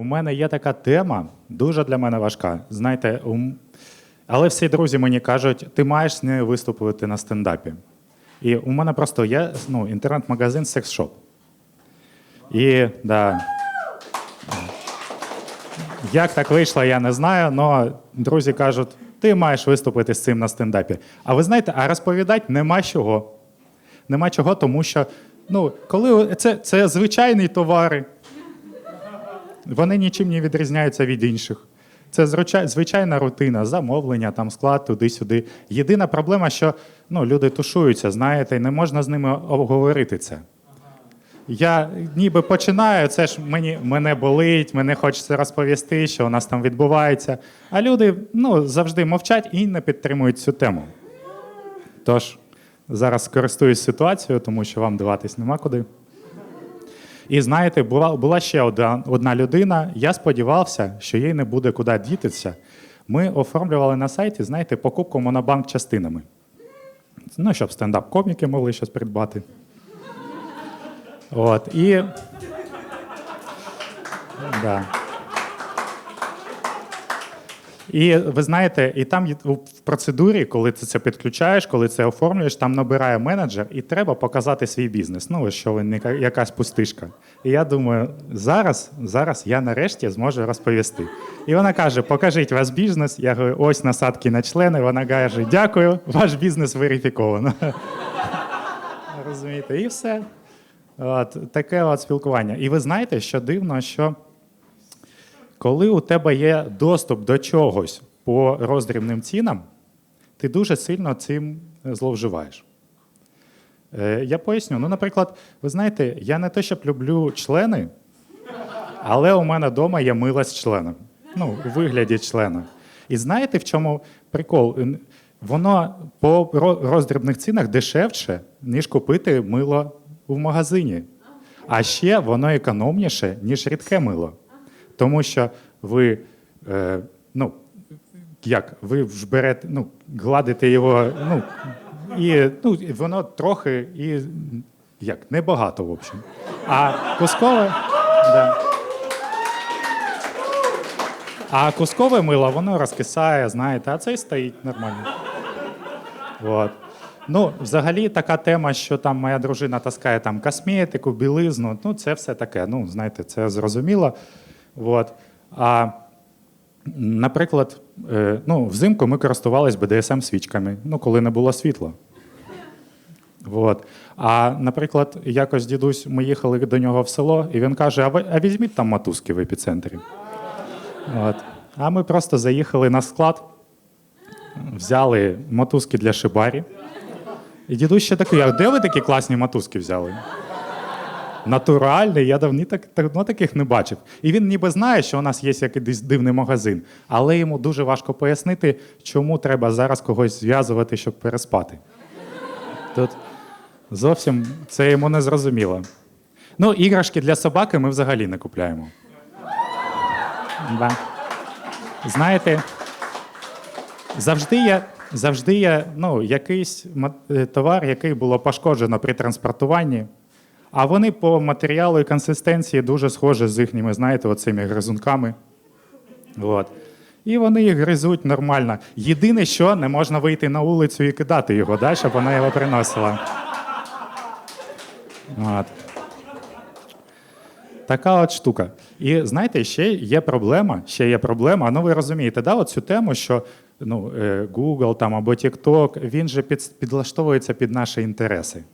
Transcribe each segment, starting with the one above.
У мене є така тема, дуже для мене важка. Знаєте, ум- але всі друзі мені кажуть, ти маєш з нею виступити на стендапі. І у мене просто є ну, інтернет-магазин секс-шоп. І да. Як так вийшло, я не знаю, але друзі кажуть, ти маєш виступити з цим на стендапі. А ви знаєте, а розповідати нема чого. Нема чого, тому що ну, коли це, це звичайні товари, вони нічим не відрізняються від інших. Це звичайна рутина, замовлення, там склад туди-сюди. Єдина проблема, що ну, люди тушуються, знаєте, і не можна з ними обговорити це. Я ніби починаю, це ж мені мене болить, мене хочеться розповісти, що у нас там відбувається. А люди ну, завжди мовчать і не підтримують цю тему. Тож зараз скористуюсь ситуацією, тому що вам диватись нема куди. І знаєте, була, була ще одна, одна людина. Я сподівався, що їй не буде куди дітися. Ми оформлювали на сайті, знаєте, покупку монобанк частинами. Ну, щоб стендап-коміки могли щось придбати. От, і. Да. І ви знаєте, і там в процедурі, коли ти це підключаєш, коли це оформлюєш, там набирає менеджер, і треба показати свій бізнес. Ну, що ви не якась пустишка. І я думаю, зараз, зараз я нарешті зможу розповісти. І вона каже: покажіть ваш бізнес. Я говорю, ось насадки на члени. Вона каже, дякую, ваш бізнес верифіковано. Розумієте, і все. От, таке от спілкування. І ви знаєте, що дивно, що коли у тебе є доступ до чогось по роздрібним цінам, ти дуже сильно цим зловживаєш. Е, я поясню. Ну, наприклад, ви знаєте, я не те, щоб люблю члени, але у мене вдома є мила з членом. Ну, у вигляді члена. І знаєте, в чому прикол? Воно по роздрібних цінах дешевше, ніж купити мило в магазині. А ще воно економніше, ніж рідке мило. Тому що ви, е, ну, як, ви ж берете, ну, гладите його, ну, і ну, воно трохи і як, небагато, в общем. А кускове. Да. А кускове мило, воно розкисає, знаєте, а цей стоїть нормально. От. Ну, взагалі, така тема, що там моя дружина таскає там косметику, білизну, ну, це все таке. Ну, знаєте, це зрозуміло. От. А, наприклад, е, ну, взимку ми користувалися БДСМ-свічками, ну, коли не було світла. От. А, наприклад, якось дідусь, ми їхали до нього в село, і він каже: а, ви, а візьміть там матузки в епіцентрі. От. А ми просто заїхали на склад, взяли мотузки для шибарі. І дідусь ще такий, а де ви такі класні мотузки взяли? Натуральний, я давні так, давно таких не бачив. І він ніби знає, що у нас є якийсь дивний магазин, але йому дуже важко пояснити, чому треба зараз когось зв'язувати, щоб переспати. Тут зовсім це йому не зрозуміло. Ну, іграшки для собаки ми взагалі не купляємо. Да. Знаєте, завжди є, завжди є ну, якийсь е, товар, який було пошкоджено при транспортуванні, а вони по матеріалу і консистенції дуже схожі з їхніми, знаєте, оцими гризунками. От. І вони їх гризуть нормально. Єдине, що не можна вийти на вулицю і кидати його, да, щоб вона його приносила. От. Така от штука. І знаєте, ще є проблема. Ще є проблема. Ну, ви розумієте, да, от цю тему, що ну, е, Google там, або TikTok, він же під, підлаштовується під наші інтереси.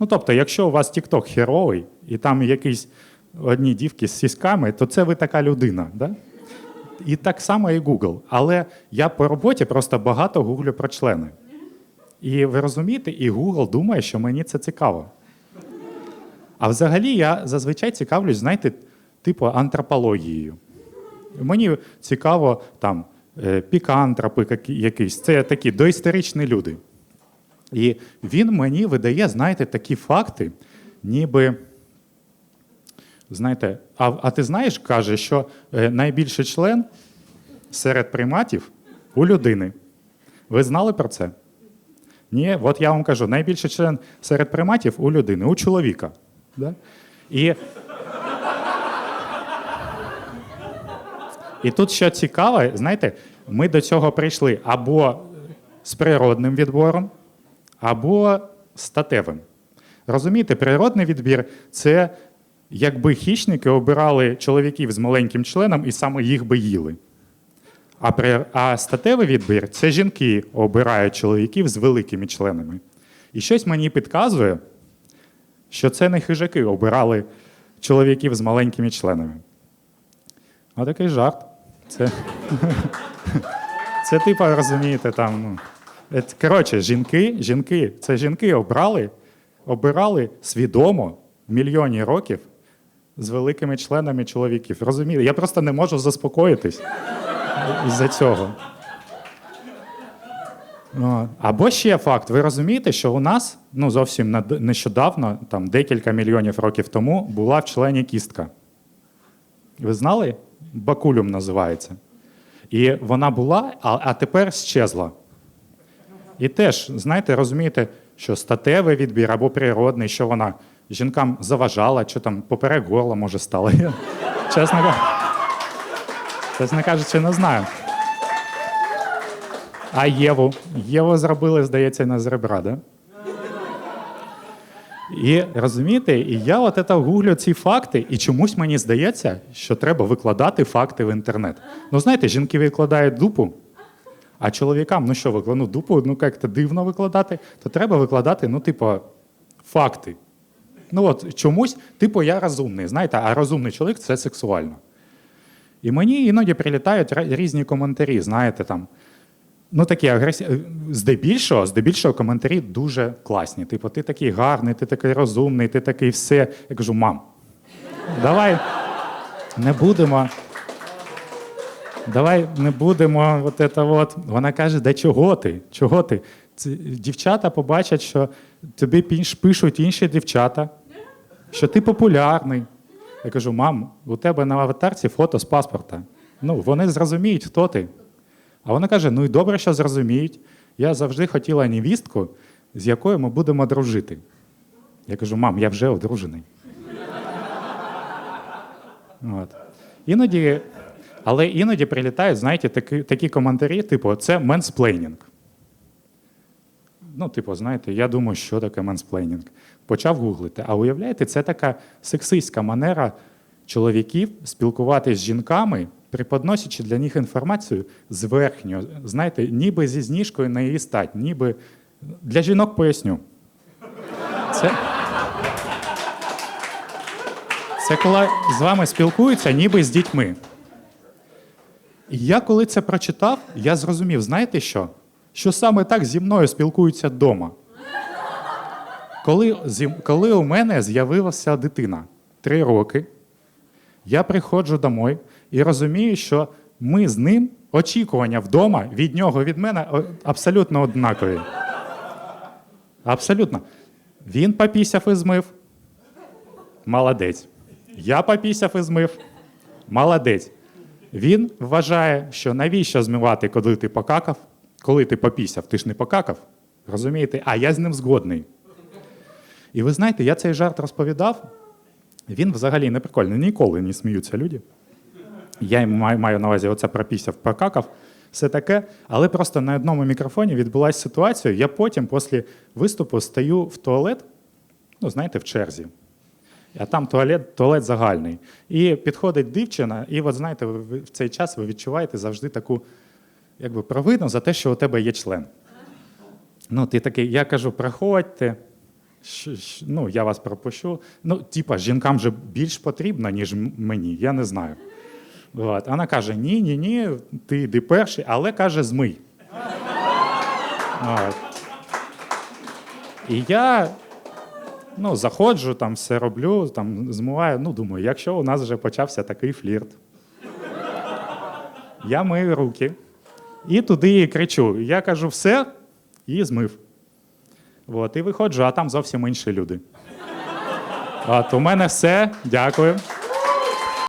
Ну, тобто, якщо у вас TikTok херовий, і там якісь одні дівки з сіськами, то це ви така людина. Да? І так само і Google. Але я по роботі просто багато гуглю про члени. І ви розумієте, і Google думає, що мені це цікаво. А взагалі я зазвичай цікавлюсь, знаєте, типу антропологією. Мені цікаво там е, пікантропи якісь. Це такі доісторичні люди. І він мені видає, знаєте, такі факти, ніби. Знаєте, а, а ти знаєш, каже, що е, найбільший член серед приматів у людини. Ви знали про це? Ні, от я вам кажу, найбільший член серед приматів у людини, у чоловіка. Да? І І тут що цікаво, знаєте, ми до цього прийшли або з природним відбором, або статевим. Розумієте, природний відбір це якби хищники обирали чоловіків з маленьким членом і саме їх би їли. А, при, а статевий відбір це жінки обирають чоловіків з великими членами. І щось мені підказує, що це не хижаки обирали чоловіків з маленькими членами. А такий жарт. Це, це типу, розумієте, там. Ну, коротше, жінки, жінки, це жінки обрали, обирали свідомо мільйоні років з великими членами чоловіків. Розумієте? Я просто не можу заспокоїтись із-за цього. Або ще факт. Ви розумієте, що у нас ну, зовсім нещодавно, там декілька мільйонів років тому, була в члені кістка. Ви знали? Бакулюм називається. І вона була, а, а тепер щезла. І теж, знаєте, розумієте, що статевий відбір або природний, що вона жінкам заважала, чи там поперек горла, може, стала. Чесно, чесно кажучи, не знаю. А Єву? Єву зробили, здається, на з ребра, да? І розумієте, і я от це гуглю ці факти, і чомусь мені здається, що треба викладати факти в інтернет. Ну, знаєте, жінки викладають дупу, а чоловікам, ну що, викла- ну, дупу, ну як-то дивно викладати, то треба викладати, ну, типу, факти. Ну от чомусь, типу, я розумний, знаєте, а розумний чоловік це сексуально. І мені іноді прилітають різні коментарі, знаєте, там. Ну, такі агресивні. Здебільшого, здебільшого коментарі дуже класні. Типу, ти такий гарний, ти такий розумний, ти такий все. Я кажу, мам, давай не будемо. Давай не будемо от це от. Вона каже, да чого ти? Чого ти? Ці дівчата побачать, що тобі пишуть інші дівчата, що ти популярний. Я кажу, мам, у тебе на аватарці фото з паспорта. Ну, вони зрозуміють, хто ти. А вона каже: ну і добре, що зрозуміють. Я завжди хотіла невістку, з якою ми будемо дружити. Я кажу, мам, я вже одружений. От. Іноді, але іноді прилітають, знаєте, такі, такі коментарі, типу, це менсплейнінг. Ну, типу, знаєте, я думаю, що таке менсплейнінг. Почав гуглити. А уявляєте, це така сексистська манера чоловіків спілкуватися з жінками, преподносячи для них інформацію зверхньо. Знаєте, ніби зі зніжкою на її стать, ніби для жінок поясню. Це, це коли з вами спілкуються, ніби з дітьми. Я коли це прочитав, я зрозумів, знаєте що? Що саме так зі мною спілкуються вдома. Коли, коли у мене з'явилася дитина три роки, я приходжу домой і розумію, що ми з ним очікування вдома від нього, від мене абсолютно однакові. Абсолютно. Він попісяв і змив. Молодець. Я попісяв і змив. Молодець. Він вважає, що навіщо змивати, коли ти покакав, коли ти попісяв, ти ж не покакав. Розумієте? А я з ним згодний. І ви знаєте, я цей жарт розповідав. Він взагалі не прикольний. Ніколи не сміються люди. Я маю, на увазі оце пропісяв, покакав, все таке. Але просто на одному мікрофоні відбулася ситуація. Я потім, після виступу, стою в туалет, ну, знаєте, в черзі. А там туалет, туалет загальний. І підходить дівчина, і от знаєте, ви- в цей час ви відчуваєте завжди таку якби, провину за те, що у тебе є член. Ну, ти такий, я кажу, проходьте. Ну, я вас пропущу. Ну, типа, жінкам же більш потрібно, ніж мені, я не знаю. От. Вона каже: ні, ні, ні, ти йди перший, але каже, змий. От. І я ну, заходжу, там все роблю, там змиваю. Ну, думаю, якщо у нас вже почався такий флірт, я мию руки і туди їй кричу. Я кажу, все, і змив. От, і виходжу, а там зовсім інші люди. От, у мене все. Дякую.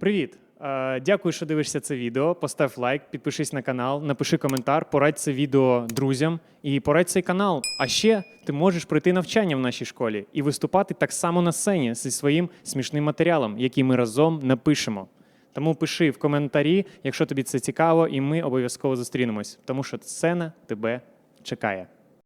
Привіт! Е, Дякую, що дивишся це відео. Постав лайк, підпишись на канал, напиши коментар, порадь це відео друзям і порадь цей канал. А ще ти можеш пройти навчання в нашій школі і виступати так само на сцені зі своїм смішним матеріалом, який ми разом напишемо. Тому пиши в коментарі, якщо тобі це цікаво, і ми обов'язково зустрінемось, тому що сцена тебе чекає.